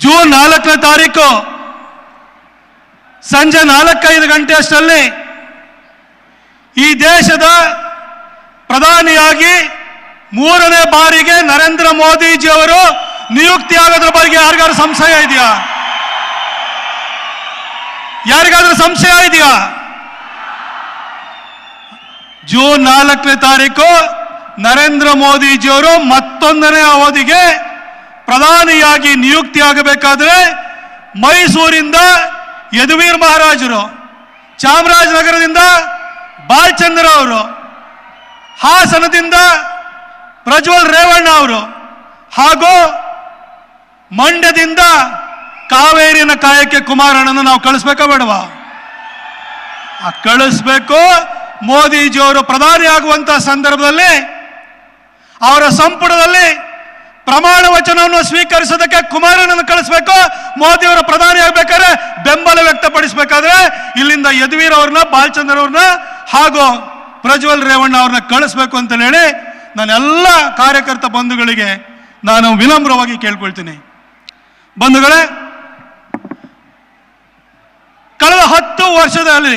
June ನಾಲ್ಕನೇ ತಾರೀಕು ಸಂಜೆ ನಾಲ್ಕೈದು ಗಂಟೆ ಅಷ್ಟರಲ್ಲಿ ಈ ದೇಶದ ಪ್ರಧಾನಿಯಾಗಿ ಮೂರನೇ ಬಾರಿಗೆ ನರೇಂದ್ರ ಮೋದಿಜಿಯವರು ನಿಯುಕ್ತಿ ಆಗೋದ್ರ ಬಗ್ಗೆ ಯಾರಿಗಾದ್ರೂ ಸಂಶಯ ಇದೆಯಾ? ಯಾರಿಗಾದ್ರೂ ಸಂಶಯ ಇದೆಯಾ? ಜೂನ್ ನಾಲ್ಕನೇ ತಾರೀಕು ನರೇಂದ್ರ ಮೋದಿಜಿಯವರು ಮತ್ತೊಂದನೇ ಅವಧಿಗೆ ಪ್ರಧಾನಿಯಾಗಿ ನಿಯುಕ್ತಿ ಆಗಬೇಕಾದ್ರೆ ಮೈಸೂರಿಂದ ಯದುವೀರ್ ಮಹಾರಾಜರು, ಚಾಮರಾಜನಗರದಿಂದ ಬಾಲಚಂದ್ರ ಅವರು, ಹಾಸನದಿಂದ ಪ್ರಜ್ವಲ್ ರೇವಣ್ಣ ಅವರು ಹಾಗೂ ಮಂಡ್ಯದಿಂದ ಕಾವೇರಿನ ಕಾಯಕ್ಕೆ ಕುಮಾರಣ್ಣನ ನಾವು ಕಳಿಸ್ಬೇಕಾ ಬೇಡವಾ? ಕಳಿಸ್ಬೇಕು. ಮೋದಿಜಿಯವರು ಪ್ರಧಾನಿ ಆಗುವಂತಹ ಸಂದರ್ಭದಲ್ಲಿ ಅವರ ಸಂಪುಟದಲ್ಲಿ ಪ್ರಮಾಣ ವಚನವನ್ನು ಸ್ವೀಕರಿಸೋದಕ್ಕೆ ಕುಮಾರನನ್ನು ಕಳಿಸ್ಬೇಕು ಮೋದಿ ಅವರ ಪ್ರಧಾನಿ ಆಗ್ಬೇಕಾದ್ರೆ ಬೆಂಬಲ ವ್ಯಕ್ತಪಡಿಸಬೇಕಾದ್ರೆ ಇಲ್ಲಿಂದ ಯದುವೀರ್ ಅವ್ರನ್ನ, ಬಾಲಚಂದ್ರ ಅವ್ರನ್ನ ಹಾಗೂ ಪ್ರಜ್ವಲ್ ರೇವಣ್ಣ ಅವ್ರನ್ನ ಕಳಿಸ್ಬೇಕು ಅಂತ ಹೇಳಿ ನಾನೆಲ್ಲ ಕಾರ್ಯಕರ್ತ ಬಂಧುಗಳಿಗೆ ನಾನು ವಿನಮ್ರವಾಗಿ ಕೇಳ್ಕೊಳ್ತೀನಿ. ಬಂಧುಗಳೇ, ಕಳೆದ ಹತ್ತು ವರ್ಷದಲ್ಲಿ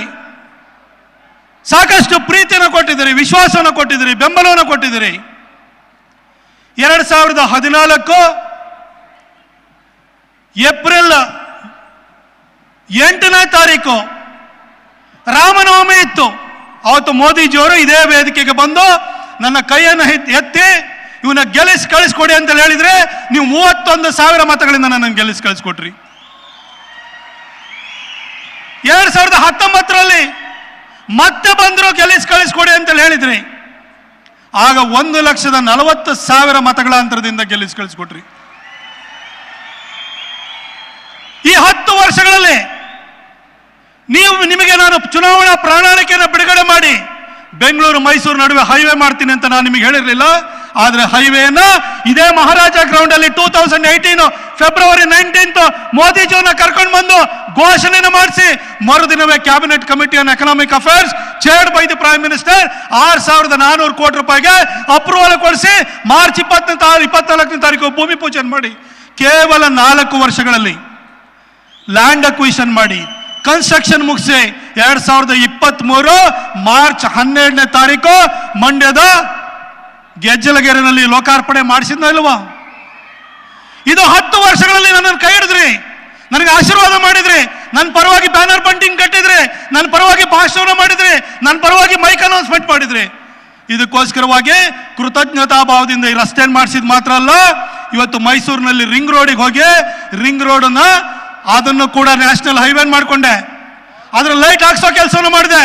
ಸಾಕಷ್ಟು ಪ್ರೀತಿಯನ್ನು ಕೊಟ್ಟಿದ್ದೀರಿ, ವಿಶ್ವಾಸವನ್ನು ಕೊಟ್ಟಿದ್ದೀರಿ, ಬೆಂಬಲವನ್ನು ಕೊಟ್ಟಿದ್ದೀರಿ. ಎರಡು ಸಾವಿರದ ಹದಿನಾಲ್ಕು ಏಪ್ರಿಲ್ ಎಂಟನೇ ತಾರೀಕು ರಾಮನವಮಿ ಇತ್ತು. ಅವತ್ತು ಮೋದಿಜಿಯವರು ಇದೇ ವೇದಿಕೆಗೆ ಬಂದು ನನ್ನ ಕೈಯನ್ನು ಎತ್- ಎತ್ತಿ ಇವನ್ನ ಗೆಲ್ಲಿಸಿ ಕಳಿಸ್ಕೊಡಿ ಅಂತ ಹೇಳಿದ್ರೆ ನೀವು ಮೂವತ್ತೊಂದು ಸಾವಿರ ಮತಗಳಿಂದ ನನ್ನನ್ನು ಗೆಲ್ಲಿಸಿ ಕಳಿಸ್ಕೊಟ್ರಿ. ಎರಡ್ ಸಾವಿರದ ಹತ್ತೊಂಬತ್ತರಲ್ಲಿ ಮತ್ತೆ ಬಂದರೂ ಗೆಲ್ಲಿಸಿ ಕಳಿಸ್ಕೊಡಿ ಅಂತ ಹೇಳಿದ್ರಿ. ಆಗ ಒಂದು ಲಕ್ಷದ ನಲವತ್ತು ಸಾವಿರ ಮತಗಳ ಅಂತರದಿಂದ ಗೆಲ್ಲಿಸಿ ಕಳಿಸ್ಕೊಟ್ರಿ. ಈ ಹತ್ತು ವರ್ಷಗಳಲ್ಲಿ ನೀವು ನಿಮಗೆ ನಾನು ಚುನಾವಣಾ ಪ್ರಣಾಳಿಕೆಯನ್ನು ಬಿಡುಗಡೆ ಮಾಡಿ ಬೆಂಗಳೂರು ಮೈಸೂರು ನಡುವೆ ಹೈವೇ ಮಾಡ್ತೀನಿ ಅಂತ ನಾನು ನಿಮಗೆ ಹೇಳಿರಲಿಲ್ಲ, ಆದರೆ ಹೈವೇನ ಇದೇ ಮಹಾರಾಜ ಗ್ರೌಂಡ್ ಅಲ್ಲಿ two thousand eighteen February nineteenth ಮೋದಿಜಿಯವ್ರನ್ನ ಕರ್ಕೊಂಡು ಬಂದು ಘೋಷಣೆನ ಮಾಡಿಸಿ, ಮರುದಿನವೇ cabinet committee on economic affairs chaired by the prime minister ಆರು ಸಾವಿರದ ನಾನ್ನೂರು ಕೋಟಿ ರೂಪಾಯಿಗೆ ಅಪ್ರೂವಲ್ ಕೊಡಿಸಿ, ಮಾರ್ಚ್ ಇಪ್ಪತ್ತನೇ ತಾರೀಕು ಇಪ್ಪತ್ನಾಲ್ಕನೇ ತಾರೀಕು ಭೂಮಿ ಪೂಜೆ ಮಾಡಿ, ಕೇವಲ ನಾಲ್ಕು ವರ್ಷಗಳಲ್ಲಿ ಲ್ಯಾಂಡ್ ಅಕ್ವಿಷನ್ ಮಾಡಿ ಕನ್ಸ್ಟ್ರಕ್ಷನ್ ಮುಗಿಸಿ, ಎರಡ್ ಸಾವಿರದ ಇಪ್ಪತ್ತ್ ಮೂರು ಮಾರ್ಚ್ ಹನ್ನೆರಡನೇ ತಾರೀಕು ಮಂಡ್ಯದ ಗೆಜ್ಜಲಗೆರೆನಲ್ಲಿ ಲೋಕಾರ್ಪಣೆ ಮಾಡಿಸಿದ್ನ ಇಲ್ವಾ? ಇದು ಹತ್ತು ವರ್ಷಗಳಲ್ಲಿ ನನ್ನನ್ನು ಕೈ ಹಿಡಿದ್ರಿ. ನನಗೆ ಆಶೀರ್ವಾದ ಮಾಡಿದ್ರಿ, ನನ್ನ ಪರವಾಗಿ ಬ್ಯಾನರ್ ಬಂಟಿಂಗ್ ಕಟ್ಟಿದ್ರಿ, ನನ್ನ ಪರವಾಗಿ ಭಾಷಣ ಮಾಡಿದ್ರಿ, ನನ್ನ ಪರವಾಗಿ ಮೈಕ್ ಅನೌನ್ಸ್ಮೆಂಟ್ ಮಾಡಿದ್ರಿ. ಇದಕ್ಕೋಸ್ಕರವಾಗಿ ಕೃತಜ್ಞತಾ ಭಾವದಿಂದ ಈ ರಸ್ತೆ ಮಾಡಿಸಿದ್ ಮಾತ್ರ ಅಲ್ಲ, ಇವತ್ತು ಮೈಸೂರಿನಲ್ಲಿ ರಿಂಗ್ ರೋಡಿಗೆ ಹೋಗಿ ರಿಂಗ್ ರೋಡನ್ನ ಅದನ್ನು ಕೂಡ ನ್ಯಾಷನಲ್ ಹೈವೇ ಮಾಡಿಕೊಂಡೆ. ಅದ್ರ ಲೈಟ್ ಹಾಕ್ಸೋ ಕೆಲಸವನ್ನು ಮಾಡಿದೆ.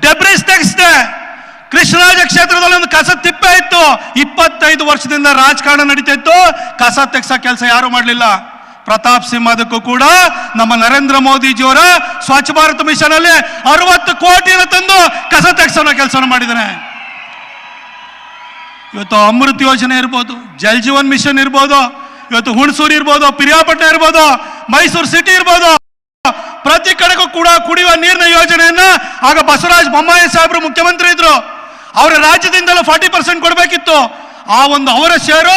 ಡೆಬ್ರಿಸ್ ತೆಗೆಸಿದೆ. ಕೃಷ್ಣರಾಜ ಕ್ಷೇತ್ರದಲ್ಲಿ ಒಂದು ಕಸ ತಿಪ್ಪೆ ಇತ್ತು. ಇಪ್ಪತ್ತೈದು ವರ್ಷದಿಂದ ರಾಜಕಾರಣ ನಡೀತಾ ಇತ್ತು. ಕಸ ತೆಗ್ಸೋ ಕೆಲಸ ಯಾರು ಮಾಡಲಿಲ್ಲ. ಪ್ರತಾಪ್ ಸಿಂಹ ಅದಕ್ಕೂ ಕೂಡ ನಮ್ಮ ನರೇಂದ್ರ ಮೋದಿಜಿಯವರ ಸ್ವಚ್ಛ ಭಾರತ್ ಮಿಷನ್ ಅಲ್ಲಿ ಅರವತ್ತು ಕೋಟಿನ ತಂದು ಕಸ ತೆಗ್ಸೋ ಕೆಲಸ ಮಾಡಿದ್ದಾನೆ ಇವತ್ತು ಅಮೃತ್ ಯೋಜನೆ ಇರ್ಬೋದು, ಜಲ್ ಜೀವನ್ ಮಿಷನ್ ಇರ್ಬೋದು, ಇವತ್ತು ಹುಣಸೂರು ಇರ್ಬೋದು, ಪಿರಿಯಾಪಟ್ಟಣ ಇರ್ಬೋದು, ಮೈಸೂರು ಸಿಟಿ ಇರ್ಬೋದು, ಪ್ರತಿ ಕಡೆಗೂ ಕೂಡ ಕುಡಿಯುವ ನೀರಿನ ಯೋಜನೆಯನ್ನ ಆಗ ಬಸವರಾಜ ಬೊಮ್ಮಾಯಿ ಸಾಹೇಬರು ಮುಖ್ಯಮಂತ್ರಿ ಇದ್ರು. ಅವರ ರಾಜ್ಯದಿಂದಲೂ ಫಾರ್ಟಿ ಪರ್ಸೆಂಟ್ ಕೊಡಬೇಕಿತ್ತು. ಆ ಒಂದು ಅವರ ಶೇರು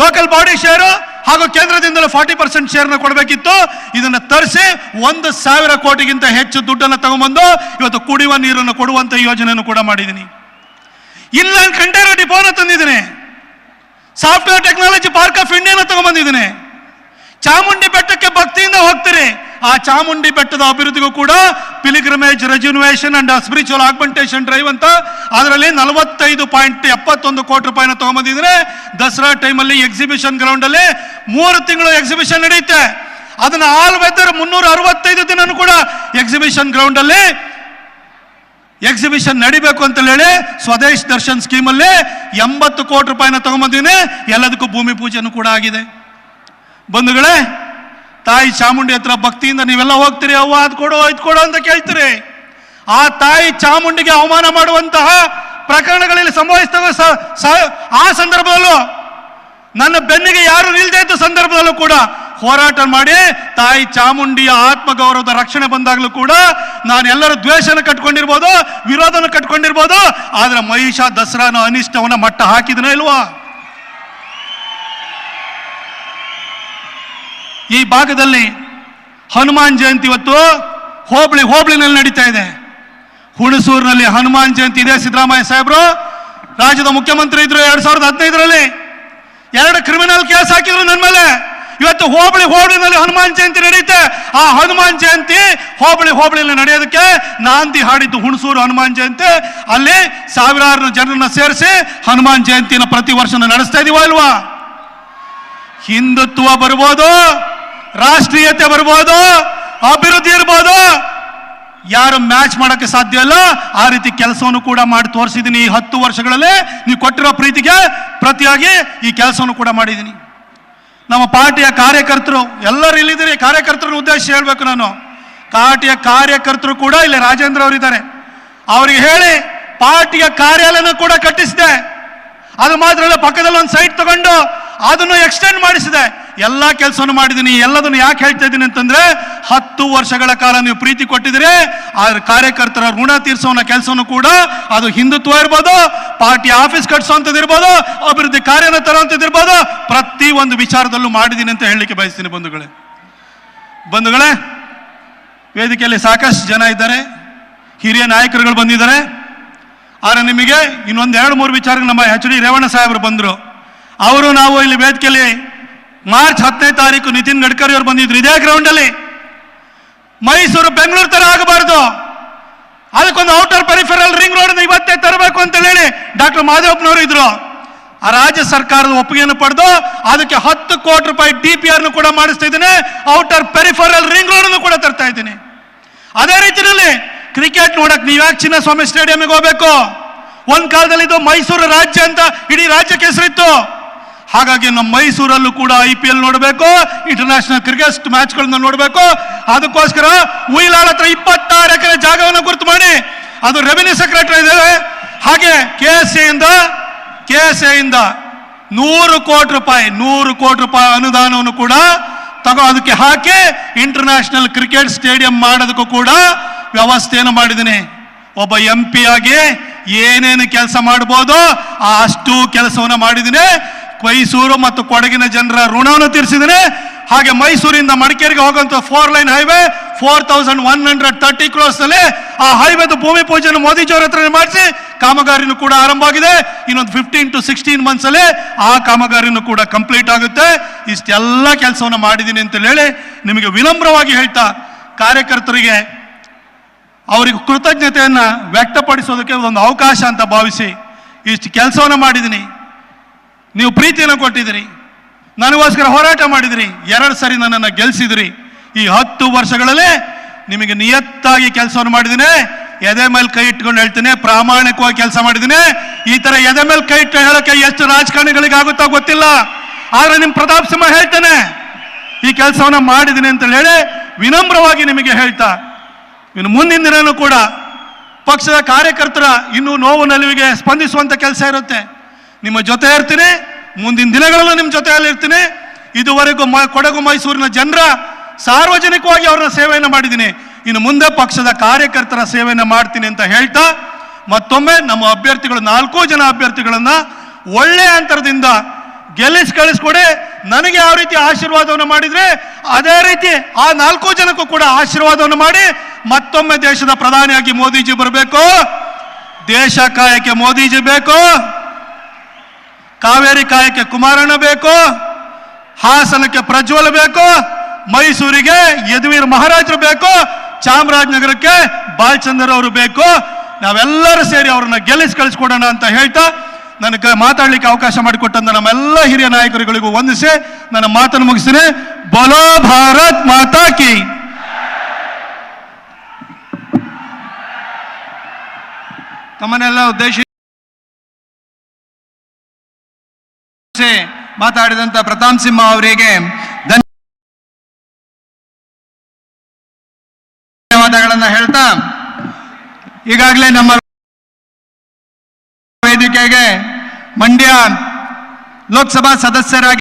ಲೋಕಲ್ ಬಾಡಿ ಶೇರು ಹಾಗೂ ಕೇಂದ್ರದಿಂದಲೂ ಫಾರ್ಟಿ ಪರ್ಸೆಂಟ್ ಶೇರ್ನ ಕೊಡಬೇಕಿತ್ತು. ಇದನ್ನು ತರಿಸಿ ಒಂದು ಸಾವಿರ ಕೋಟಿಗಿಂತ ಹೆಚ್ಚು ದುಡ್ಡನ್ನು ತಗೊಂಬಂದು ಇವತ್ತು ಕುಡಿಯುವ ನೀರನ್ನು ಕೊಡುವಂತ ಯೋಜನೆಯನ್ನು ಕೂಡ ಮಾಡಿದ್ದೀನಿ. ಇಲ್ಲ ಕಂಟೈನರ್ ಡಿಪೋನ ತಂದಿದ್ದೀನಿ. ಸಾಫ್ಟ್ವೇರ್ ಟೆಕ್ನಾಲಜಿ ಪಾರ್ಕ್ ಆಫ್ ಇಂಡಿಯಾನ ತಗೊಂಡ್ಬಂದಿದ್ದೀನಿ ಚಾಮುಂಡಿ ಬೆಟ್ಟಕ್ಕೆ ಭಕ್ತಿಯಿಂದ ಹೋಗ್ತೀರಿ. ಆ ಚಾಮುಂಡಿ ಬೆಟ್ಟದ ಅಭಿವೃದ್ಧಿಗೂ ಕೂಡ pilgrimage rejuvenation and spiritual augmentation drive ಅಂತ. ಅದರಲ್ಲಿ ನಲವತ್ತೈದು ಪಾಯಿಂಟ್ ಎಪ್ಪತ್ತೊಂದು ಕೋಟಿ ರೂಪಾಯಿನ ತಗೊಂಬಂದಿದ್ರೆ ದಸರಾ ಟೈಮಲ್ಲಿ ಎಕ್ಸಿಬಿಷನ್ ಗ್ರೌಂಡ್ ಅಲ್ಲಿ ಮೂರು ತಿಂಗಳು ಎಕ್ಸಿಬಿಷನ್ ನಡೆಯುತ್ತೆ ಅದನ್ನ ಆಲ್ ವೆದರ್ ಮುನ್ನೂರ ಅರವತ್ತೈದು ದಿನನೂ ಕೂಡ ಎಕ್ಸಿಬಿಷನ್ ಗ್ರೌಂಡ್ ಅಲ್ಲಿ ಎಕ್ಸಿಬಿಷನ್ ನಡಿಬೇಕು ಅಂತ ಹೇಳಿ ಸ್ವದೇಶ್ ದರ್ಶನ್ ಸ್ಕೀಮಲ್ಲಿ ಎಂಬತ್ತು ಕೋಟಿ ರೂಪಾಯಿನ ತಗೊಂಬಂದಿನಿ ಎಲ್ಲದಕ್ಕೂ ಭೂಮಿ ಪೂಜೆನೂ ಕೂಡ ಆಗಿದೆ. ಬಂಧುಗಳೇ ತಾಯಿ ಚಾಮುಂಡಿ ಹತ್ರ ಭಕ್ತಿಯಿಂದ ನೀವೆಲ್ಲ ಹೋಗ್ತೀರಿ, ಅವ್ವ ಅದ್ ಕೊಡು, ಇದು ಕೊಡು ಅಂತ ಕೇಳ್ತೀರಿ. ಆ ತಾಯಿ ಚಾಮುಂಡಿಗೆ ಅವಮಾನ ಮಾಡುವಂತಹ ಪ್ರಕರಣಗಳಲ್ಲಿ ಸಂಭವಿಸ್ತವೆ ಆ ಸಂದರ್ಭದಲ್ಲೂ ನನ್ನ ಬೆನ್ನಿಗೆ ಯಾರು ನಿಲ್ದೇ ಇದ್ದ ಸಂದರ್ಭದಲ್ಲೂ ಕೂಡ ಹೋರಾಟ ಮಾಡಿ ತಾಯಿ ಚಾಮುಂಡಿಯ ಆತ್ಮಗೌರವದ ರಕ್ಷಣೆ ಬಂದಾಗಲೂ ಕೂಡ ನಾನು ಎಲ್ಲರೂ ದ್ವೇಷನ ಕಟ್ಕೊಂಡಿರ್ಬೋದು, ವಿರೋಧನ ಕಟ್ಕೊಂಡಿರ್ಬೋದು, ಆದ್ರೆ ಮಹಿಷಾ ದಸರಾನ ಅನಿಷ್ಟವನ್ನ ಮಟ್ಟ ಹಾಕಿದನೇ ಇಲ್ವಾ? ಈ ಭಾಗದಲ್ಲಿ ಹನುಮಾನ್ ಜಯಂತಿ ಇವತ್ತು ಹೋಬಳಿ ಹೋಬಳಿನಲ್ಲಿ ನಡೀತಾ ಇದೆ. ಹುಣಸೂರಿನಲ್ಲಿ ಹನುಮಾನ್ ಜಯಂತಿ ಇದೆ ಸಿದ್ದರಾಮಯ್ಯ ಸಾಹೇಬರು. ರಾಜ್ಯದ ಮುಖ್ಯಮಂತ್ರಿ ಇದ್ರು ಎರಡ್ ಸಾವಿರದ ಹದಿನೈದರಲ್ಲಿ. ಎರಡು ಕ್ರಿಮಿನಲ್ ಕೇಸ್ ಹಾಕಿದ್ರು ನನ್ನ ಮೇಲೆ. ಇವತ್ತು ಹೋಬಳಿ ಹೋಬಳಿನಲ್ಲಿ ಹನುಮಾನ್ ಜಯಂತಿ ನಡೆಯುತ್ತೆ ಆ ಹನುಮಾನ್ ಜಯಂತಿ ಹೋಬಳಿ ಹೋಬಳಿಯಲ್ಲಿ ನಡೆಯೋದಕ್ಕೆ ನಾಂದಿ ಹಾಡಿದ್ದು ಹುಣಸೂರು ಹನುಮಾನ್ ಜಯಂತಿ. ಅಲ್ಲಿ ಸಾವಿರಾರು ಜನರನ್ನ ಸೇರಿಸಿ ಹನುಮಾನ್ ಜಯಂತಿನ ಪ್ರತಿ ವರ್ಷ ನಡೆಸ್ತಾ ಇದೀವ ಅಲ್ವಾ ಹಿಂದುತ್ವ ಬರ್ಬೋದು. ರಾಷ್ಟ್ರೀಯತೆ ಬರ್ಬೋದು, ಅಭಿವೃದ್ಧಿ ಇರ್ಬೋದು. ಯಾರು ಮ್ಯಾಚ್ ಮಾಡಕ್ಕೆ ಸಾಧ್ಯ ಇಲ್ಲ, ಆ ರೀತಿ ಕೆಲಸವನ್ನು ಕೂಡ ಮಾಡಿ ತೋರಿಸಿದ್ದೀನಿ ಈ ಹತ್ತು ವರ್ಷಗಳಲ್ಲಿ. ನೀವು ಕೊಟ್ಟಿರೋ ಪ್ರೀತಿಗೆ ಪ್ರತಿಯಾಗಿ ಈ ಕೆಲಸವನ್ನು ಕೂಡ ಮಾಡಿದ್ದೀನಿ ನಮ್ಮ ಪಾರ್ಟಿಯ ಕಾರ್ಯಕರ್ತರು, ಎಲ್ಲರೂ ಇಲ್ಲಿದ್ದೀರಿ ಕಾರ್ಯಕರ್ತರ ಉದ್ದೇಶ ಹೇಳ್ಬೇಕು ನಾನು. ಪಾರ್ಟಿಯ ಕಾರ್ಯಕರ್ತರು ಕೂಡ ಇಲ್ಲಿ ರಾಜೇಂದ್ರ ಅವರಿದ್ದಾರೆ ಅವರಿಗೆ ಹೇಳಿ, ಪಾರ್ಟಿಯ ಕಾರ್ಯಾಲಯನ ಕೂಡ ಕಟ್ಟಿಸಿದೆ. ಅದು ಮಾತ್ರ ಪಕ್ಕದಲ್ಲಿ ಒಂದು ಸೈಟ್ ತಗೊಂಡು ಅದನ್ನು ಎಕ್ಸ್ಟೆಂಡ್ ಮಾಡಿಸಿದೆ. ಎಲ್ಲ ಕೆಲಸವನ್ನು ಮಾಡಿದ್ದೀನಿ ಎಲ್ಲದನ್ನು ಯಾಕೆ ಹೇಳ್ತಾ ಇದ್ದೀನಿ ಅಂತಂದ್ರೆ ಹತ್ತು ವರ್ಷಗಳ ಕಾಲ ನೀವು ಪ್ರೀತಿ ಕೊಟ್ಟಿದ್ರೆ ಆ ಕಾರ್ಯಕರ್ತರ ಋಣ ತೀರಿಸೋನ ಕೆಲಸವನ್ನು ಕೂಡ ಅದು ಹಿಂದುತ್ವ ಇರ್ಬೋದು, ಪಾರ್ಟಿ ಆಫೀಸ್ ಕಟ್ಸೋಂಥದ್ದು ಇರ್ಬೋದು, ಅಭಿವೃದ್ಧಿ ಕಾರ್ಯನ ತರುವಂಥದ್ದು ಇರ್ಬೋದು, ಪ್ರತಿ ಒಂದು ವಿಚಾರದಲ್ಲೂ ಮಾಡಿದ್ದೀನಿ ಅಂತ ಹೇಳಲಿಕ್ಕೆ ಬಯಸ್ತೀನಿ ಬಂಧುಗಳೇ. ಬಂಧುಗಳೇ, ವೇದಿಕೆಯಲ್ಲಿ ಸಾಕಷ್ಟು ಜನ ಇದ್ದಾರೆ, ಹಿರಿಯ ನಾಯಕರುಗಳು ಬಂದಿದ್ದಾರೆ. ಆದರೆ ನಿಮಗೆ ಇನ್ನೊಂದು ಎರಡು ಮೂರು ವಿಚಾರ ನಮ್ಮ ಎಚ್ ಡಿ ರೇವಣ್ಣ ಸಾಹೇಬರು ಬಂದರು. ಅವರು ನಾವು ಇಲ್ಲಿ ವೇದಿಕೆಯಲ್ಲಿ ಮಾರ್ಚ್ ಹತ್ತನೇ ತಾರೀಕು ನಿತಿನ್ ಗಡ್ಕರಿ ಅವರು ಬಂದಿದ್ರು ಇದೇ ಗ್ರೌಂಡಲ್ಲಿ ಮೈಸೂರು, ಬೆಂಗಳೂರು ತರ ಆಗಬಾರ್ದು. ಅದಕ್ಕೊಂದು ಔಟರ್ ಪೆರಿಫೆರಲ್ ರಿಂಗ್ ರೋಡ್ ಇವತ್ತೇ ತರಬೇಕು ಅಂತ ಹೇಳಿ ಡಾಕ್ಟರ್ ಮಾಧವಪ್ಪನವರು ಇದ್ರು. ಆ ರಾಜ್ಯ ಸರ್ಕಾರದ ಒಪ್ಪಿಗೆಯನ್ನು ಪಡೆದು ಅದಕ್ಕೆ ಹತ್ತು ಕೋಟಿ ರೂಪಾಯಿ ಡಿ ಪಿ ಆರ್ ಕೂಡ ಮಾಡಿಸ್ತಾ ಇದ್ದೀನಿ ಔಟರ್ ಪೆರಿಫರಲ್ ರಿಂಗ್ ರೋಡ್ ಕೂಡ ತರ್ತಾ ಇದ್ದೀನಿ. ಅದೇ ರೀತಿಯಲ್ಲಿ ಕ್ರಿಕೆಟ್ ನೋಡಕ್ ನೀವು ಯಾಕೆ ಚಿನ್ನಸ್ವಾಮಿ ಸ್ಟೇಡಿಯಂಗೆ ಹೋಗ್ಬೇಕು? ಒಂದ್ ಕಾಲದಲ್ಲಿ ಇದು ಮೈಸೂರು ರಾಜ್ಯ ಅಂತ, ಇಡೀ ರಾಜ್ಯಕ್ಕೆ ಹೆಸರಿತ್ತು ಹಾಗಾಗಿ ನಮ್ಮ ಮೈಸೂರಲ್ಲೂ ಕೂಡ ಐ ಪಿ ಎಲ್ ನೋಡಬೇಕು ಇಂಟರ್ನ್ಯಾಷನಲ್ ಕ್ರಿಕೆಟ್ ಮ್ಯಾಚ್ಗಳನ್ನ ನೋಡಬೇಕು. ಅದಕ್ಕೋಸ್ಕರ ಉಯಿಲಾಳ ಹತ್ರ ಇಪ್ಪತ್ತಾರು ಎಕರೆ ಜಾಗವನ್ನು ಗುರುತು ಮಾಡಿ, ಅದು ರೆವಿನ್ಯೂ ಸೆಕ್ರೆಟರಿ ಇದೆ. ಹಾಗೆ ಕೆ ಎಸ್ ಇಂದ ಕೆ ಎಸ್ ಇಂದ ನೂರು ಕೋಟಿ ರೂಪಾಯಿ, ನೂರು ಕೋಟಿ ರೂಪಾಯಿ ಅನುದಾನವನ್ನು ಕೂಡ ತಗೋ ಅದಕ್ಕೆ ಹಾಕಿ ಇಂಟರ್ನ್ಯಾಷನಲ್ ಕ್ರಿಕೆಟ್ ಸ್ಟೇಡಿಯಂ ಮಾಡೋದಕ್ಕೂ ಕೂಡ ವ್ಯವಸ್ಥೆಯನ್ನು ಮಾಡಿದ್ದೀನಿ. ಒಬ್ಬ ಎಂ ಪಿ ಆಗಿ ಏನೇನು ಕೆಲಸ ಮಾಡ್ಬೋದು ಅಷ್ಟು ಕೆಲಸವನ್ನು ಮಾಡಿದ್ದೀನಿ. ಮೈಸೂರು ಮತ್ತು ಕೊಡಗಿನ ಜನರ ಋಣವನ್ನು ತೀರಿಸಿದ್ದೇನೆ. ಹಾಗೆ ಮೈಸೂರಿಂದ ಮಡಿಕೇರಿಗೆ ಹೋಗುವಂತ four lane highway four thousand one hundred thirty ಕ್ರೋಸ್ನಲ್ಲಿ ಆ ಹೈವೇದ ಭೂಮಿ ಪೂಜೆಯನ್ನು ಮೋದಿಜಿಯವರ ಹತ್ರ ಮಾಡಿಸಿ ಕಾಮಗಾರಿನೂ ಕೂಡ ಆರಂಭ ಆಗಿದೆ. ಇನ್ನೊಂದು ಫಿಫ್ಟೀನ್ ಟು ಸಿಕ್ಸ್ಟೀನ್ ಮಂತ್ಸ್ ಅಲ್ಲಿ ಆ ಕಾಮಗಾರಿನೂ ಕೂಡ ಕಂಪ್ಲೀಟ್ ಆಗುತ್ತೆ. ಇಷ್ಟೆಲ್ಲ ಕೆಲಸವನ್ನು ಮಾಡಿದ್ದೀನಿ ಅಂತ ಹೇಳಿ ನಿಮಗೆ ವಿನಮ್ರವಾಗಿ ಹೇಳ್ತಾ ಕಾರ್ಯಕರ್ತರಿಗೆ ಅವರಿಗೆ ಕೃತಜ್ಞತೆಯನ್ನು ವ್ಯಕ್ತಪಡಿಸೋದಕ್ಕೆ ಒಂದು ಅವಕಾಶ ಅಂತ ಭಾವಿಸಿ ಇಷ್ಟು ಕೆಲಸವನ್ನು ಮಾಡಿದ್ದೀನಿ. ನೀವು ಪ್ರೀತಿಯನ್ನು ಕೊಟ್ಟಿದ್ದೀರಿ. ನನಗೋಸ್ಕರ ಹೋರಾಟ ಮಾಡಿದಿರಿ ಎರಡು ಸರಿ ನನ್ನನ್ನು ಗೆಲ್ಲಿಸಿದಿರಿ ಈ ಹತ್ತು ವರ್ಷಗಳಲ್ಲಿ ನಿಮಗೆ ನಿಯತ್ತಾಗಿ ಕೆಲಸವನ್ನು ಮಾಡಿದ್ದೀನಿ. ಎದೆ ಮೇಲೆ ಕೈ ಇಟ್ಕೊಂಡು ಹೇಳ್ತೀನಿ, ಪ್ರಾಮಾಣಿಕವಾಗಿ ಕೆಲಸ ಮಾಡಿದ್ದೀನಿ. ಈ ತರ ಎದೆ ಮೇಲೆ ಕೈ ಇಟ್ಟು ಹೇಳಕ್ಕೆ ಎಷ್ಟು ರಾಜಕಾರಣಿಗಳಿಗೆ ಆಗುತ್ತೋ ಗೊತ್ತಿಲ್ಲ. ಆದ್ರೆ ನಿಮ್ ಪ್ರತಾಪ್ ಸಿಂಹ ಹೇಳ್ತೇನೆ, ಈ ಕೆಲಸವನ್ನ ಮಾಡಿದ್ದೀನಿ ಅಂತ ಹೇಳಿ ವಿನಮ್ರವಾಗಿ ನಿಮಗೆ ಹೇಳ್ತಾ, ಇನ್ನು ಮುಂದಿನ ದಿನನೂ ಕೂಡ ಪಕ್ಷದ ಕಾರ್ಯಕರ್ತರ ಇನ್ನೂ ನೋವು ನಲಿವಿಗೆ ಸ್ಪಂದಿಸುವಂತ ಕೆಲಸ ಇರುತ್ತೆ. ನಿಮ್ಮ ಜೊತೆ ಇರ್ತೀನಿ. ಮುಂದಿನ ದಿನಗಳಲ್ಲೂ ನಿಮ್ಮ ಜೊತೆಯಲ್ಲಿ ಇರ್ತೀನಿ. ಇದುವರೆಗೂ ಕೊಡಗು ಮೈಸೂರಿನ ಜನರ ಸಾರ್ವಜನಿಕವಾಗಿ ಅವರ ಸೇವೆಯನ್ನು ಮಾಡಿದ್ದೀನಿ. ಇನ್ನು ಮುಂದೆ ಪಕ್ಷದ ಕಾರ್ಯಕರ್ತರ ಸೇವೆಯನ್ನು ಮಾಡ್ತೀನಿ ಅಂತ ಹೇಳ್ತಾ, ಮತ್ತೊಮ್ಮೆ ನಮ್ಮ ಅಭ್ಯರ್ಥಿಗಳು, ನಾಲ್ಕು ಜನ ಅಭ್ಯರ್ಥಿಗಳನ್ನು ಒಳ್ಳೆ ಅಂತರದಿಂದ ಗೆಲ್ಲಿಸಿ ಕಳಿಸ್ಕೊಡಿ. ನನಗೆ ಯಾವ ರೀತಿ ಆಶೀರ್ವಾದವನ್ನು ಮಾಡಿದ್ರೆ, ಅದೇ ರೀತಿ ಆ ನಾಲ್ಕು ಜನಕ್ಕೂ ಕೂಡ ಆಶೀರ್ವಾದವನ್ನು ಮಾಡಿ, ಮತ್ತೊಮ್ಮೆ ದೇಶದ ಪ್ರಧಾನಿಯಾಗಿ ಮೋದಿಜಿ ಬರಬೇಕು. ದೇಶ ಕಾಯಕ್ಕೆ ಮೋದಿಜಿ ಬೇಕು. ಕಾವೇರಿ ಕಾಯಕ್ಕೆ ಕುಮಾರಣ್ಣ ಬೇಕು, ಹಾಸನಕ್ಕೆ ಪ್ರಜ್ವಲ್ ಬೇಕು, ಮೈಸೂರಿಗೆ ಯದುವೀರ್ ಮಹಾರಾಜರು ಬೇಕು, ಚಾಮರಾಜನಗರಕ್ಕೆ ಬಾಲಚಂದ್ರ ಅವರು ಬೇಕು. ನಾವೆಲ್ಲರೂ ಸೇರಿ ಅವ್ರನ್ನ ಗೆಲ್ಲಿಸಿ ಕಳಿಸ್ಕೊಡೋಣ ಅಂತ ಹೇಳ್ತಾ ನನಗೆ ಮಾತಾಡ್ಲಿಕ್ಕೆ ಅವಕಾಶ ಮಾಡಿಕೊಟ್ಟಂತ ನಮ್ಮೆಲ್ಲ ಹಿರಿಯ ನಾಯಕರುಗಳಿಗೂ ವಂದಿಸಿ ನನ್ನ ಮಾತನ್ನು ಮುಗಿಸ್ತೀನಿ. ಬಲೋ ಭಾರತ್ ಮಾತಾ ಕಿ. ತಮ್ಮನ್ನೆಲ್ಲ ಉದ್ದೇಶಿಸಿ ಮಾತಾಡಿದಂತ ಪ್ರತಾಪ್ ಸಿಂಹ ಅವರಿಗೆ ಧನ್ಯವಾದಗಳನ್ನ ಹೇಳ್ತಾ ಈಗಾಗಲೇ ನಮ್ಮ ವೇದಿಕೆಗೆ ಮಂಡ್ಯ ಲೋಕಸಭಾ ಸದಸ್ಯರಾಗಿ